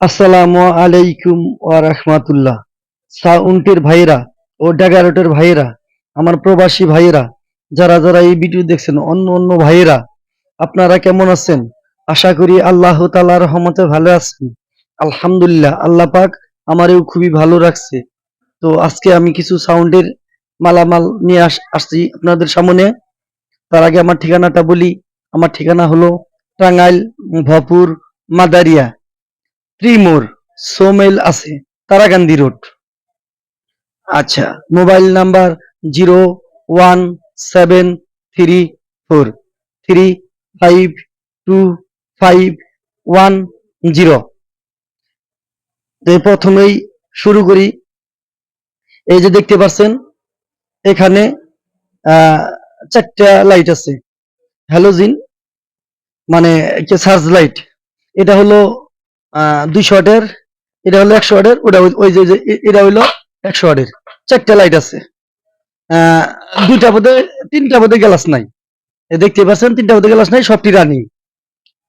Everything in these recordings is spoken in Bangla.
আসসালামু আলাইকুম ওয়া রাহমাতুল্লাহ। সাউন্টের ভাইয়েরা ও ড্যাগারটের ভাইয়েরা, আমার প্রবাসী ভাইয়েরা, যারা যারা এই ভিডিও দেখছেন, অন্য অন্য ভাইয়েরা, আপনারা কেমন আছেন? আশা করি আল্লাহ তাআলার রহমতে ভালো আছেন। আলহামদুলিল্লাহ, আল্লাহ পাক আমারেও খুবই ভালো রাখছে। তো আজকে আমি কিছু সাউন্ডের মালামাল নিয়ে আস- আসছি আপনাদের সামনে। তার আগে আমার ঠিকানাটা বলি। আমার ঠিকানা হলো টাঙ্গাইল, ভপুর, মাদারিয়া। ত্রিমোর সোমেল আছে তারাকান্দি রোড। আচ্ছা। Mobile number zero one seven three four three five two five one zero. প্রথমেই শুরু করি। এই যে দেখতে পাচ্ছেন এখানে আহ, চারটা লাইট আছে। হ্যালোজিন মানে সার্চ লাইট এটা হলো দুইশো ওয়াটের এটা হলো একশো ওয়াটের ওটা ওই- যে এটা হলো একশো ওয়াটের চারটা লাইট আছে। দুইটা বোধে তিনটা বোধে গ্লাস নাই। দেখতে পাচ্ছেন তিনটা বোধে গ্লাস নাই সবটি রানিং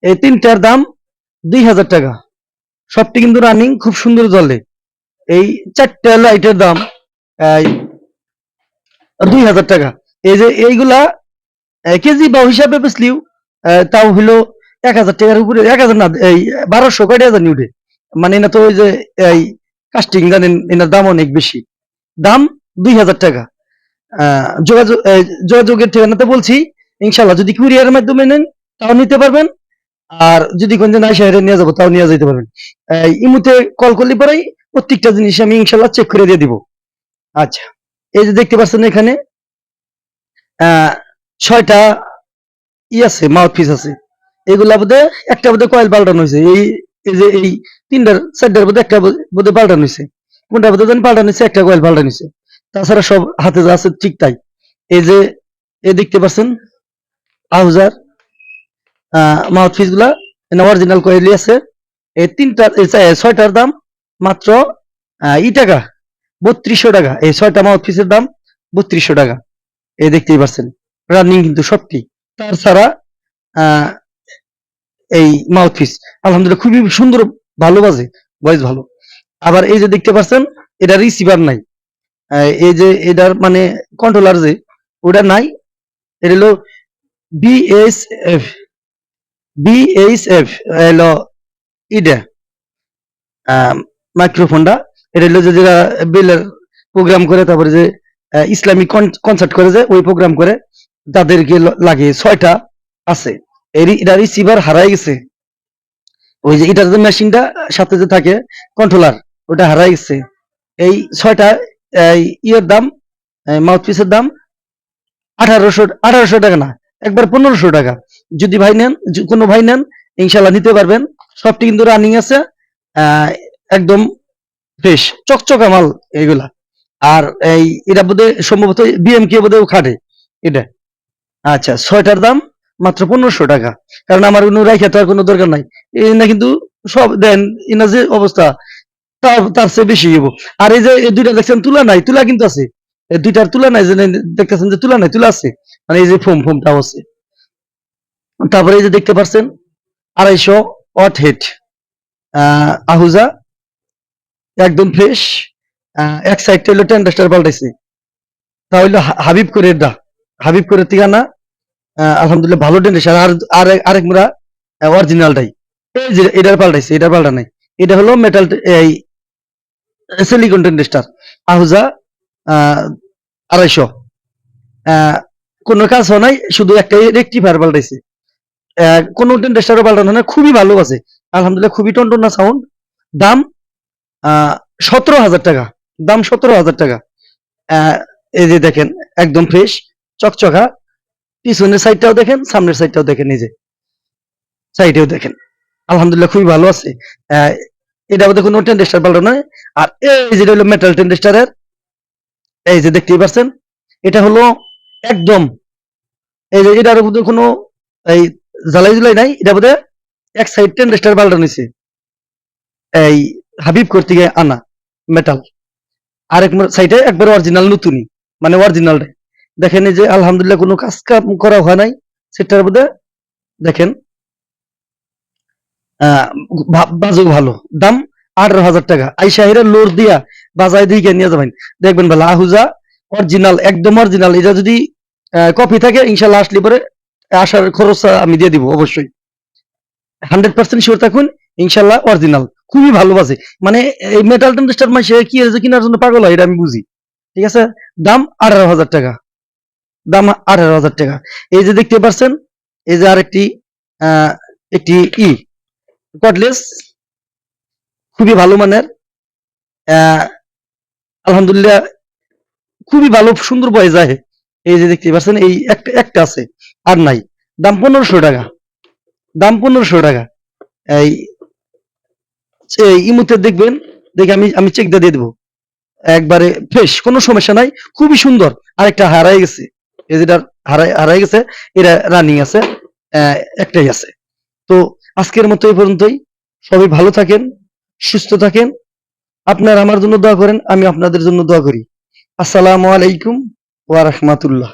এই তিনটার দাম দুই হাজার টাকা। সবটি কিন্তু রানিং খুব সুন্দর জ্বলে। এই চারটা লাইটের দাম দুই হাজার টাকা। এই যে এইগুলা কেজি বা হিসাবে বেচলিও আহ, তাও হইল এক হাজার টাকার উপরে, এক হাজার না, এই বারোশো কয়টা জানি উঠে মানে না তো ওই যে, এই কাস্টিং জানেন এনার দাম অনেক বেশি। দাম দুই হাজার টাকা। যোগাযোগ যোগাযোগের ঠিকানাতে বলছি ইনশাল্লাহ যদি কুরিয়ারের মাধ্যমে নেন, তাও নিতে পারবেন। আর যদি কোন আইসা হেরে নিয়ে যাব, তাও নিয়ে যেতে পারবেন। ইমুতে কল করলে পরেই প্রত্যেকটা জিনিস আমি ইনশাল্লাহ চেক করে দিয়ে দিব। আচ্ছা এই যে দেখতে পাচ্ছেন এখানে ছয়টা ই আছে মাউথ পিস আছে। এগুলা বোধে একটা বোধে কয়েল পাল্টানো হয়েছে। এই যে এই তিনটার চারটার বোধে একটা বোধে পাল্টানো হয়েছে। কোনটা বোধে জানি পাল্টানো হয়েছে, একটা কয়েল পাল্টানো হয়েছে। তাছাড়া সব হাতে যা আছে ঠিক তাই। এই যে এই দেখতে পাচ্ছেন, আউজার মাউথ পিসগুলা অরিজিনাল কয়েলই আছে। এই তিনটার ছয়টার দাম মাত্র ই টাকা, বত্রিশশো টাকা। এই ছয়টা মাউথ পিসের দাম বত্রিশশো টাকা। এই দেখতেই পাচ্ছেন রানিং কিন্তু সবটি তাছাড়া এই মাউথ পিস আলহামদুলিল্লাহ, খুবই সুন্দর, ভালো বাজে। ভয়েস ভালো। আবার এই যে দেখতে পাচ্ছেন, এটা রিসিভার নাই। এই যে এটার মানে কন্ট্রোলার যে, ওটা নাই। এটা হলো বিএসএফ বিএসএফ হলো ইডা। মাইক্রোফোনটা এটা হলো যে যারা বেলের প্রোগ্রাম করে, তারপরে যে ইসলামিক কনসার্ট করে যে, ওই প্রোগ্রাম করে, তাদেরকে লাগে। ছয়টা আছে। এটা রিসিভার হারাই গেছে। ওই যে এটা যে মেশিনটা সাথে যে থাকে কন্ট্রোলার ওটা হারাই গেছে। এই ছয়টা ইয়ের দাম মাউথ পিসের দাম আঠারোশো আঠারোশো টাকা না, একবার পনেরোশো টাকা। যদি ভাই নেন কোনো ভাই নেন, ইনশাল্লাহ নিতে পারবেন। সবটি কিন্তু রানিং আছে একদম ফ্রেশ চকচকা মাল এইগুলা আর এই, এটা বোধহয় সম্ভবত বিএম কে বোধহয় খাটে, এটা। আচ্ছা ছয়টার দাম মাত্র পনেরোশো টাকা। কারণ আমার কোনো রাইখা তো আর কোনো দরকার নাই। না কিন্তু সব দেন ইনা যে অবস্থা তার তার চেয়ে বেশি হইব। আর এই যে দুইটা দেখছেন তুলা নাই তুলা কিন্তু আছে। দুইটার তুলা নাই যে দেখতেছেন যে তুলা নাই তুলা আছে। মানে এই যে ফোম ফোমটাও আছে। তারপরে এই যে দেখতে পাচ্ছেন আড়াইশো অট হেড আহুজা একদম ফ্রেশ এক সাইডটা হলো টেন্ডাস্টার পাল্টাইছে। তা হইল হাবিব করে দা। হাবিব করে আহ, আলহামদুলিল্লাহ ভালো টেন্ডাস্টার আর আর আরেক মোরা অরিজিনালটাই এই যে এটার পাল্টাইছে এটার পাল্টা নাই। এটা হলো মেটাল এই সিলিকন টেন্ডাস্টার আহুজা আহ, আড়াইশো। কোনো কাজ হয় নাই শুধু একটাই রেক্টিফায়ার পাল্টাইছে। কোনো টেন্ডাস্টারও পাল্টানো না খুবই ভালো আছে। আলহামদুলিল্লাহ খুবই টনটনা সাউন্ড দাম সতেরো হাজার টাকা। দাম সতেরো হাজার টাকা। এই যে দেখেন একদম ফ্রেশ চকচকা। পিছনের সাইডটাও দেখেন, সামনের সাইডটাও দেখেন যে সাইডেও দেখেন। আলহামদুলিল্লাহ খুবই ভালো আছে। এটা আমাদের কোনো টেন্ডেস্টার পাল্টানো নয়। আর এই যেটা হলো মেটাল টেন্ডেস্টারের এই যে দেখতেই পাচ্ছেন, এটা হলো একদম, এই যে এটার মধ্যে কোনো এই জ্বালাই জুলাই নাই এটা বোধ এক সাইড টেন্ডেস্টার পাল্টানো হয়েছে এই হাবিব করতে গিয়ে আনা মেটাল আর আরেক সাইডে একবার অরিজিনাল নতুনই মানে অরিজিনালটাই দেখেন যে আলহামদুলিল্লাহ কোনো কাজ কাম করা হয় নাই সেটার মধ্যে দেখেন আহ, বাজু ভালো। দাম আঠারো হাজার টাকা। আইসাহিরা লোর দিয়া বাজায় দিয়ে নিয়ে যাবেন। দেখবেন ভালো আহুজা অরিজিনাল একদম অরিজিনাল এটা যদি কপি থাকে ইনশাল্লাহ আসলে পরে আসার খরচ আমি দিয়ে দিব অবশ্যই। হান্ড্রেড পার্সেন্ট শিওর থাকুন ইনশাল্লাহ অরিজিনাল খুবই ভালো বাজে। মানে এই মেটাল টেম্পেস্টার মাসে কি হয়েছে কেনার জন্য পাগল হয় এটা আমি বুঝি। ঠিক আছে? দাম আঠারো হাজার টাকা। দাম আঠারো হাজার টাকা। এই যে দেখতে পাচ্ছেন এই যে আরেকটি একটি ই কটলেস খুবই ভালো মানের আলহামদুলিল্লাহ খুবই ভালো, সুন্দর বয়ে যায়। এই যে দেখতে পাচ্ছেন এই একটা একটা আছে, আর নাই। দাম পনেরোশো টাকা, দাম পনেরোশো টাকা। এই এই ইমুতে দেখবেন, দেখে আমি আমি চেক দিয়ে দেবো। একবারে ফ্রেশ কোনো সমস্যা নাই, খুবই সুন্দর। আরেকটা হারাই গেছে। এই হারাই হারাই গেছে, এটা রানিং আছে একটাই আছে। তো আজকের মতো এই পর্যন্তই। সবাই ভালো থাকেন, সুস্থ থাকেন। আপনারা আমার জন্য দোয়া করেন, আমি আপনাদের জন্য দোয়া করি। আসসালামু আলাইকুম ওয়া রাহমাতুল্লাহ।